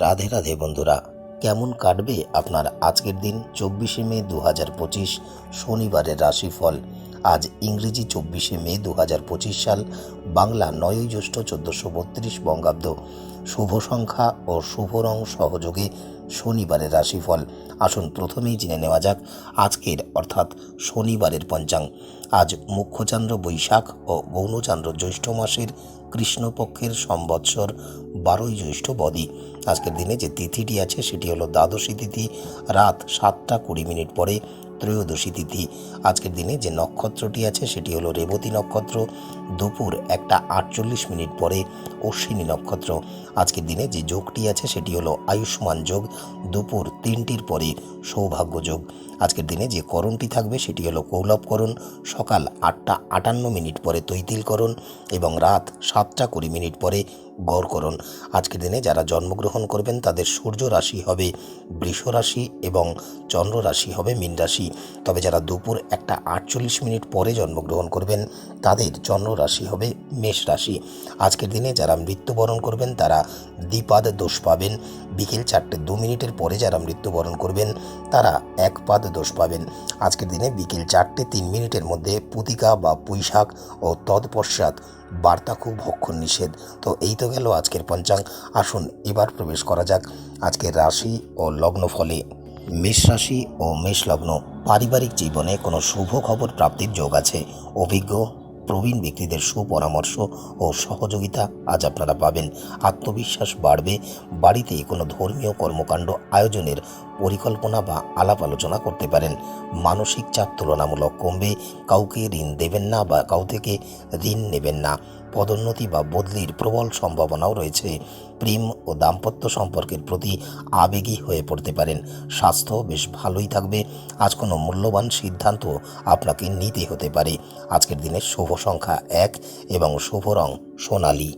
রাধে রাধে বন্ধুরা, কেমন কাটবে আপনার আজকের দিন চব্বিশে মে দু হাজার পঁচিশ শনিবারের রাশিফল? আজ ইংরেজি চব্বিশে মে দু হাজার পঁচিশ সাল, বাংলা নয়ই জ্যৈষ্ঠ চোদ্দোশো বত্রিশ বঙ্গাব্দ। শুভ সংখ্যা ও শুভ রং সহযোগে শনিবারের রাশিফল। আসুন প্রথমেই জেনে নেওয়া যাক আজকের, অর্থাৎ শনিবারের পঞ্চাং। আজ মুখ্যচন্দ্র বৈশাখ ও গৌণচন্দ্র জ্যৈষ্ঠ মাসের কৃষ্ণপক্ষের সম্বৎসর বারোই জ্যৈষ্ঠ বদি। আজকের দিনে যে তিথিটি আছে সেটি হলো দ্বাদশী তিথি, রাত সাতটা কুড়ি মিনিট পরে ত্রয়োদশী তিথি। আজকের দিনে যে নক্ষত্রটি আছে, সেটি হলো রেবতী নক্ষত্র। দুপুর একটা আটচল্লিশ মিনিট পরে অশ্বিনী নক্ষত্র। আজকের দিনে যে যোগটি আছে, সেটি হলো আয়ুষ্মান যোগ। দুপুর তিনটির পরে সৌভাগ্য যোগ। আজকের দিনে যে করণটি থাকবে সেটি হলো কৌলভকরণ সকাল আটটা আটান্ন মিনিট পরে তৈতিলকরণ এবং রাত সাতটা কুড়ি মিনিট পরে গড়করণ আজকের দিনে যারা জন্মগ্রহণ করবেন তাদের সূর্য রাশি হবে বৃষ রাশি এবং চন্দ্র রাশি হবে মীন রাশি। তবে যারা দুপুর একটা আটচল্লিশ মিনিট পরে জন্মগ্রহণ করবেন তাদের চন্দ্র রাশি হবে মেষ রাশি। আজকের দিনে যারা মৃত্যুবরণ করবেন তারা দ্বিপাদ দোষ পাবেন। বিকেল চারটে দু মিনিটের পরে যারা মৃত্যুবরণ করবেন তারা এক পাদ দোষ পাবেন। আজকের দিনে বিকেল চারটে তিন মিনিটের মধ্যে পুতিকা বা পুঁইশাক ও তৎপশ্চাৎ বার্তা খুব ভক্ষণ নিষেধ। তো এই তো গেল আজকের পঞ্চাঙ্গ। আসুন এবার প্রবেশ করা যাক আজকের রাশি ও লগ্ন ফলে। মেষ রাশি ও মেষ লগ্ন, পারিবারিক জীবনে কোনো শুভ খবর প্রাপ্তির যোগ আছে। অভিজ্ঞ প্রবীণ ব্যক্তিদের সুপরামর্শ ও সহযোগিতা আজ আপনারা পাবেন। আত্মবিশ্বাস বাড়বে। বাড়িতে কোনো ধর্মীয় কর্মকাণ্ড আয়োজনের পরিকল্পনা বা আলাপ আলোচনা করতে পারেন। মানসিক চাপ তুলনামূলক কমবে। কাউকে ঋণ দেবেন না বা কাউ থেকে ঋণ নেবেন না। পদোন্নতি বা বদলির প্রবল সম্ভাবনাও রয়েছে। প্রেম ও দাম্পত্য সম্পর্কের প্রতি আবেগী হয়ে পড়তে পারেন। স্বাস্থ্য বেশ ভালোই থাকবে। আজ কোনো মূল্যবান সিদ্ধান্ত আপনাকে নিতে হতে পারে। আজকের দিনের শুভ সংখ্যা এক এবং শুভ রং সোনালি।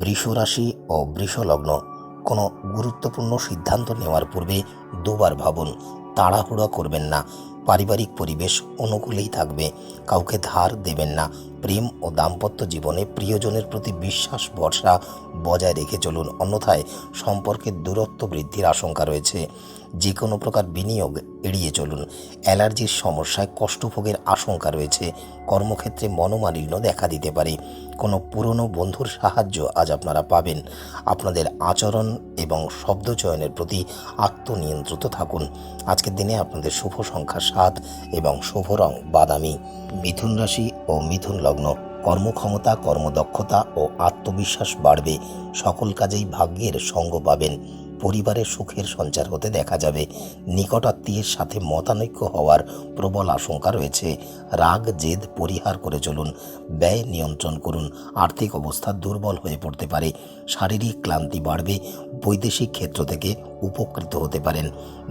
বৃষ রাশি ও বৃষলগ্ন কোনো গুরুত্বপূর্ণ সিদ্ধান্ত নেওয়ার পূর্বে দুবার ভাবুন। তাড়াহুড়ো করবেন না। পারিবারিক পরিবেশ অনুকূলেই থাকবে। কাউকে ধার দেবেন না। প্রেম ও দাম্পত্য জীবনে প্রিয়জনের প্রতি বিশ্বাস, ভরসা বজায় রেখে চলুন। অন্যথায় সম্পর্কের দূরত্ব বৃদ্ধির আশঙ্কা রয়েছে। যে কোনো প্রকার বিনিয়োগ এড়িয়ে চলুন। অ্যালার্জির সমস্যায় কষ্টভোগের আশঙ্কা রয়েছে। কর্মক্ষেত্রে মনোমালিন্য দেখা দিতে পারে। কোনো পুরনো বন্ধুর সাহায্য আজ আপনারা পাবেন। আপনাদের আচরণ এবং শব্দ চয়নের প্রতি আত্মনিয়ন্ত্রিত থাকুন। আজকের দিনে আপনাদের শুভ সংখ্যা সাত এবং শুভ রং, বাদামি, মিথুন রাশি ও মিথুন লগ্ন। কর্মক্ষমতা, কর্মদক্ষতা ও আত্মবিশ্বাস বাড়বে। সকল কাজেই ভাগ্যের সঙ্গ পাবেন। পরিবারের সুখের সঞ্চার হতে দেখা যাবে। নিকটাত্মীয়ের সাথে মতানৈক্য হওয়ার প্রবল আশঙ্কা রয়েছে। রাগ, জেদ পরিহার করে চলুন। ব্যয় নিয়ন্ত্রণ করুন। আর্থিক অবস্থা দুর্বল হয়ে পড়তে পারে। শারীরিক ক্লান্তি বাড়বে। বৈদেশিক ক্ষেত্র থেকে উপকৃত হতে পারেন।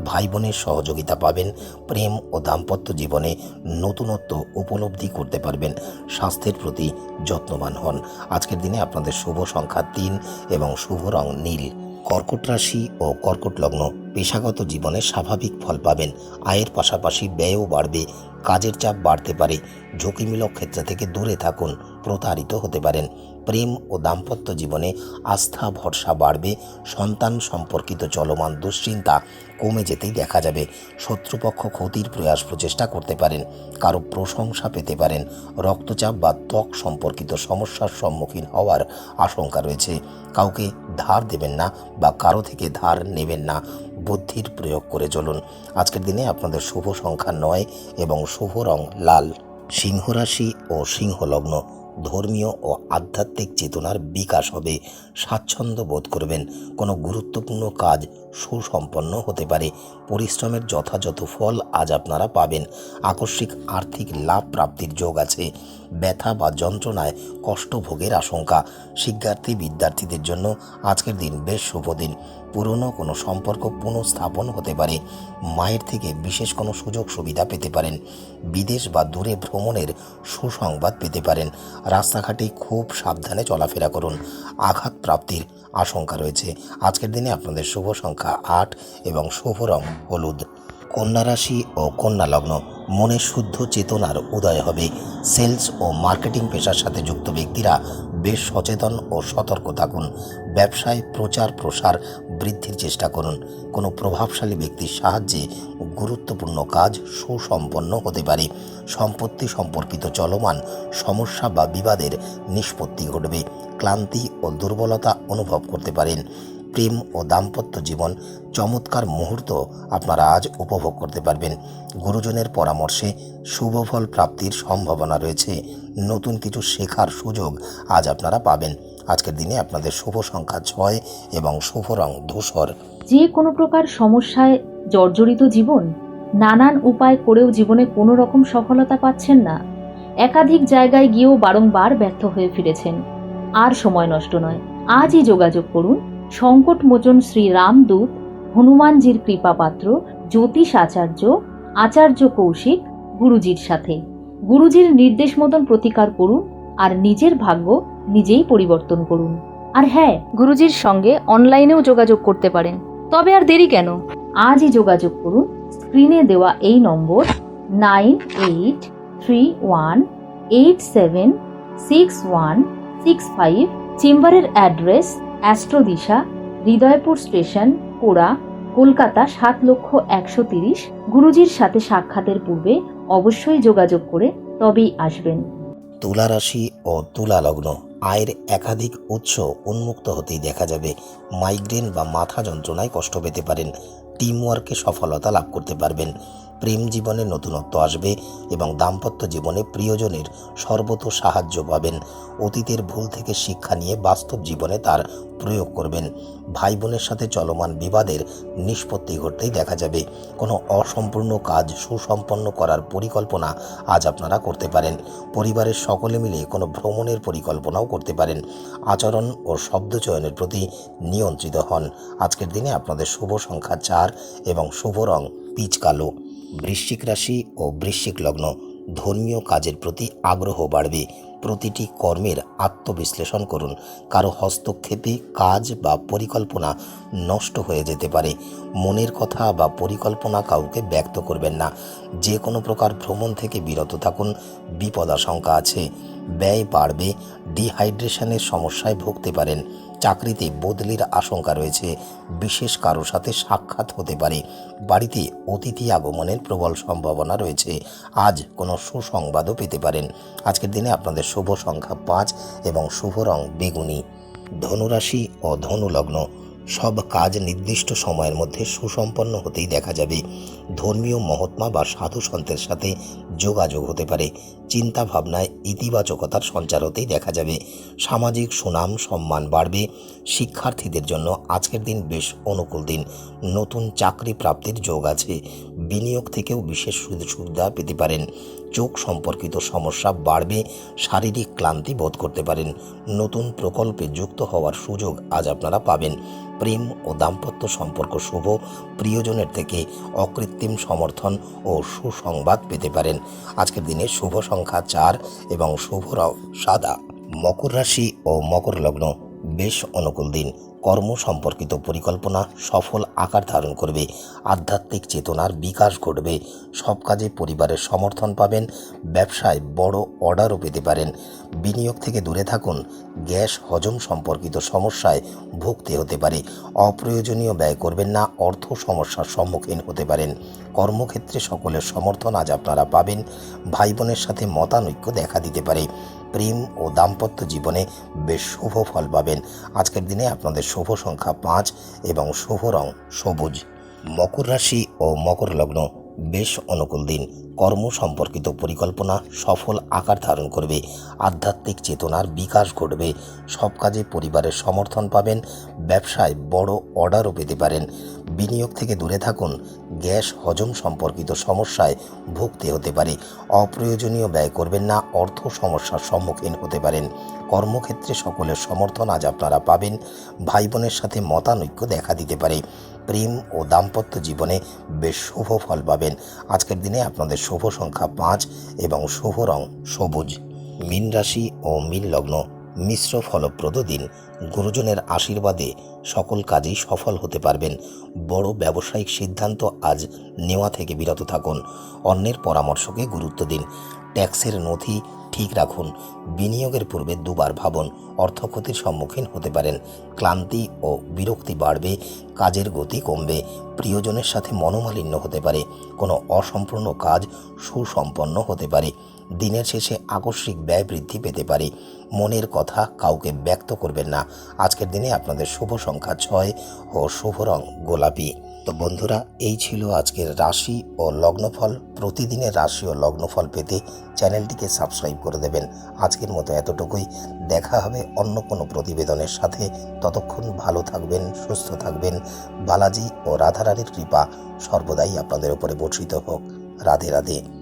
ভাই বোনের সহযোগিতা পাবেন। প্রেম ও দাম্পত্য জীবনে নতুনত্ব উপলব্ধি করতে পারবেন। স্বাস্থ্যের প্রতি যত্নবান হন। আজকের দিনে আপনাদের শুভ সংখ্যা তিন এবং শুভ রং নীল। কর্কট রাশি ও কর্কট লগ্ন। পেশাগত জীবনে স্বাভাবিক ফল পাবেন। আয়ের পাশাপাশি ব্যয়ও বাড়বে। কাজের চাপ বাড়তে পারে। ঝুঁকিমূলক ক্ষেত্র থেকে দূরে থাকুন। প্রতারিত হতে পারেন। প্রেম ও দাম্পত্য জীবনে আস্থা, ভরসা বাড়বে। সন্তান সম্পর্কিত চলমান দুশ্চিন্তা কমে যেতেই দেখা যাবে। শত্রুপক্ষ ক্ষতির প্রয়াস প্রচেষ্টা করতে পারেন। কারও প্রশংসা পেতে পারেন। রক্তচাপ বা ত্বক সম্পর্কিত সমস্যার সম্মুখীন হওয়ার আশঙ্কা রয়েছে। কাউকে ধার দেবেন না বা কারও থেকে ধার নেবেন না। বুদ্ধির প্রয়োগ করে চলুন। আজকের দিনে আপনাদের শুভ সংখ্যা নয় এবং শুভ রং লাল। সিংহ রাশি ও সিংহ লগ্ন ধর্মীয় ও আধ্যাত্মিক চেতনার বিকাশ হবে। স্বাচ্ছন্দ্য বোধ করবেন। কোনো গুরুত্বপূর্ণ কাজ সুসম্পন্ন হতে পারে। পরিশ্রমের যথাযথ ফল আজ আপনারা পাবেন। আকস্মিক আর্থিক লাভ প্রাপ্তির যোগ আছে। ব্যথা বা যন্ত্রণায় কষ্ট ভোগের আশঙ্কা। শিক্ষার্থী, বিদ্যার্থীদের জন্য আজকের দিন বেশ শুভ দিন। পুরনো কোনো সম্পর্ক পুনঃস্থাপন হতে পারে। মায়ের থেকে বিশেষ কোনো সুযোগ সুবিধা পেতে পারেন। বিদেশ বা দূরে ভ্রমণের সুসংবাদ পেতে পারেন। রাস্তাঘাটে খুব সাবধানে চলাফেরা করুন। আঘাত প্রাপ্তির আশঙ্কা রয়েছে। আজকের দিনে আপনাদের শুভ সংখ্যা আট এবং শুভ রং হলুদ। কন্যা রাশি ও কন্যা লগ্ন, মনে শুদ্ধ চেতনার উদয় হবে। সেলস ও মার্কেটিং পেশার সাথে যুক্ত ব্যক্তিরা বেশ সচেতন ও সতর্ক থাকুন। ব্যবসায় প্রচার প্রসার বৃদ্ধির চেষ্টা করুন। কোনো প্রভাবশালী ব্যক্তির সাহায্যে গুরুত্বপূর্ণ কাজ সুসম্পন্ন হতে পারে। সম্পত্তি সম্পর্কিত চলমান সমস্যা বা বিবাদের নিষ্পত্তি ঘটবে। ক্লান্তি ও দুর্বলতা অনুভব করতে পারেন। প্রেম ও দাম্পত্য জীবন চমৎকার মুহূর্ত আপনারা আজ উপভোগ করতে পারবেন। গুরুজনের পরামর্শে শুভ ফল প্রাপ্তির সম্ভাবনা রয়েছে। নতুন কিছু শেখার সুযোগ আজ আপনারা পাবেন। আজকের দিনে আপনাদের শুভ সংখ্যা ছয় এবং শুভ রং ধূসর। যে কোনো প্রকার সমস্যায় জর্জরিত জীবন, নানান উপায় করেও জীবনে কোনো রকম সফলতা পাচ্ছেন না। একাধিক জায়গায় গিয়েও বারংবার ব্যর্থ হয়ে ফিরেছেন। আর সময় নষ্ট নয়। আজই যোগাযোগ করুন। সংকটমোচন শ্রী রামদূত, হনুমানজির কৃপাপাত্র, জ্যোতিষ আচার্য আচার্য কৌশিক, গুরুজির সাথে। গুরুজির নির্দেশ মতন প্রতিকার করুন আর নিজের ভাগ্য নিজেই পরিবর্তন করুন। আর হ্যাঁ গুরুজির সঙ্গে অনলাইনেও যোগাযোগ করতে পারেন। তবে আর দেরি কেন? আজই যোগাযোগ করুন। স্ক্রিনে দেওয়া এই নম্বর nine eight three one eight seven six one six five, চেম্বারের অ্যাড্রেস অ্যাস্ট্রোদিশা, হৃদয়পুর স্টেশন কোড়া কলকাতা সাত লক্ষ একশো তিরিশ। গুরুজির সাথে সাক্ষাতের পূর্বে অবশ্যই যোগাযোগ করে তবেই আসবেন। তুলা রাশি ও তুলা লগ্ন আয়ের একাধিক উৎস উন্মুক্ত হতেই দেখা যাবে। মাইগ্রেন বা মাথা যন্ত্রণায় কষ্ট পেতে পারেন। টিমওয়ার্কে সফলতা লাভ করতে পারবেন। প্রেম জীবনে নতুনত্ব আসবে এবং দাম্পত্য জীবনে প্রিয়জনের সর্বত সাহায্য পাবেন। অতীতের ভুল থেকে শিক্ষা নিয়ে বাস্তব জীবনে তার প্রয়োগ করবেন। ভাই বোনের সাথে চলমান বিবাদের নিষ্পত্তি ঘটতেই দেখা যাবে। কোনো অসম্পূর্ণ কাজ সুসম্পন্ন করার পরিকল্পনা আজ আপনারা করতে পারেন। পরিবারের সকলে মিলে কোনো ভ্রমণের পরিকল্পনাও করতে পারেন। আচরণ ও শব্দ চয়নের প্রতি নিয়ন্ত্রিত হন। আজকের দিনে আপনাদের শুভ সংখ্যা চার এবং শুভ রং পিচ কালো। বৃশ্চিক রাশি ও বৃশ্চিক লগ্ন ধর্মীয় কাজের প্রতি আগ্রহ বাড়বে। প্রতিটি কর্মের আত্মবিশ্লেষণ করুন। কারও হস্তক্ষেপে কাজ বা পরিকল্পনা নষ্ট হয়ে যেতে পারে। মনের কথা বা পরিকল্পনা কাউকে ব্যক্ত করবেন না। যে কোনো প্রকার ভ্রমণ থেকে বিরত থাকুন। বিপদ আশঙ্কা আছে। ব্যয় বাড়বে। ডিহাইড্রেশনের সমস্যায় ভুগতে পারেন। চাকরিতে বদলির আশঙ্কা রয়েছে। বিশেষ কারও সাথে সাক্ষাৎ হতে পারে। বাড়িতে অতিথি আগমনের প্রবল সম্ভাবনা রয়েছে। আজ কোনো সুসংবাদও পেতে পারেন। আজকের দিনে আপনাদের শুভ সংখ্যা পাঁচ এবং শুভ রং বেগুনি। ধনুরাশি ও ধনুলগ্ন সব কাজ নির্দিষ্ট সময়ের মধ্যে সুসম্পন্ন হতেই দেখা যাবে। ধর্মীয় মহাত্মা বা সাধু সন্তের সাথে যোগাযোগ হতে পারে। চিন্তা ভাবনায় ইতিবাচকতার সঞ্চার হতেই দেখা যাবে। সামাজিক সুনাম, সম্মান বাড়বে। শিক্ষার্থীদের জন্য আজকের দিন বেশ অনুকূল দিন। নতুন চাকরি প্রাপ্তির যোগ আছে। বিনিয়োগ থেকেও বিশেষ সুবিধা পেতে পারেন। চোখ সম্পর্কিত সমস্যা বাড়বে, শারীরিক ক্লান্তি বোধ করতে পারেন। নতুন প্রকল্পে যুক্ত হওয়ার সুযোগ আজ আপনারা পাবেন। প্রেম ও দাম্পত্য সম্পর্ক শুভ, প্রিয়জনের থেকে অকৃত্রিম সমর্থন ও সুসংবাদ পেতে পারেন। আজকের দিনে শুভ সংখ্যা চার এবং শুভ সাদা মকর রাশি ও মকর লগ্ন বেশ অনুকূল দিন। কর্ম সম্পর্কিত পরিকল্পনা সফল আকার ধারণ করবে, আধ্যাত্মিক চেতনার বিকাশ ঘটবে, সব কাজে পরিবারের সমর্থন পাবেন, ব্যবসায় বড় অর্ডারও পেতে পারেন। বিনিয়োগ থেকে দূরে থাকুন, গ্যাস হজম সম্পর্কিত সমস্যায় ভুগতে হতে পারে, অপ্রয়োজনীয় ব্যয় করবেন না, অর্থ সমস্যার সম্মুখীন হতে পারেন। কর্মক্ষেত্রে সকলের সমর্থন আজ আপনারা পাবেন, ভাই বোনের সাথে মতানৈক্য দেখা দিতে পারে। প্রেম ও দাম্পত্য জীবনে বেশ শুভ ফল পাবেন। আজকের দিনে আপনাদের শুভ সংখ্যা পাঁচ এবং শুভ রং সবুজ। মকর রাশি ও মকর লগ্ন বেশ অনুকূল দিন। কর্ম সম্পর্কিত পরিকল্পনা সফল আকার ধারণ করবে। আধ্যাত্মিক চেতনার বিকাশ ঘটবে। সব কাজে পরিবারের সমর্থন পাবেন। ব্যবসায় বড় অর্ডারও পেতে পারেন। বিনিয়োগ থেকে দূরে থাকুন। গ্যাস হজম সম্পর্কিত সমস্যায় ভুগতে হতে পারে। অপ্রয়োজনীয় ব্যয় করবেন না। অর্থ সমস্যার সম্মুখীন হতে পারেন। কর্মক্ষেত্রে সকলের সমর্থন আজ আপনারা পাবেন। ভাই বোনের সাথে মতানৈক্য দেখা দিতে পারে। প্রেম ও দাম্পত্য জীবনে বেশ শুভ ফল পাবেন। আজকের দিনে আপনাদের শুভ সংখ্যা পাঁচ এবং শুভ রং সবুজ। মীন রাশি ও মীন লগ্ন মিশ্র ফলপ্রদ দিন। গুরুজনের আশীর্বাদে সকল কাজেই সফল হতে পারবেন। বড় ব্যবসায়িক সিদ্ধান্ত আজ নেওয়া থেকে বিরত থাকুন। অন্যের পরামর্শকে গুরুত্ব দিন। ট্যাক্সের নথি ঠিক রাখুন। বিনিয়োগের পূর্বে দুবার ভাবুন অর্থক্ষতির সম্মুখীন হতে পারেন। ক্লান্তি ও বিরক্তি বাড়বে, কাজের গতি কমবে, প্রিয়জনের সাথে মনোমালিন্য হতে পারে, কোনো অসম্পূর্ণ কাজ সুসম্পন্ন হতে পারে, দিনের শেষে আকস্মিক ব্যয় বৃদ্ধি পেতে পারে। মনের কথা কাউকে ব্যক্ত করবেন না। আজকের দিনে আপনাদের শুভ সংখ্যা ছয় ও শুভ রং গোলাপি। তো বন্ধুরা, এই ছিল আজকের রাশি ও লগ্নফল। প্রতিদিনের রাশি ও লগ্নফল পেতে চ্যানেলটিকে সাবস্ক্রাইব করে দেবেন। আজকের মতো এতটুকুই। দেখা হবে অন্য কোনো প্রতিবেদনের সাথে। ততক্ষণ ভালো থাকবেন, সুস্থ থাকবেন। বালাজি ও রাধারানীর কৃপা সর্বদাই আপনাদের উপরে বর্ষিত হোক। রাধে রাধে।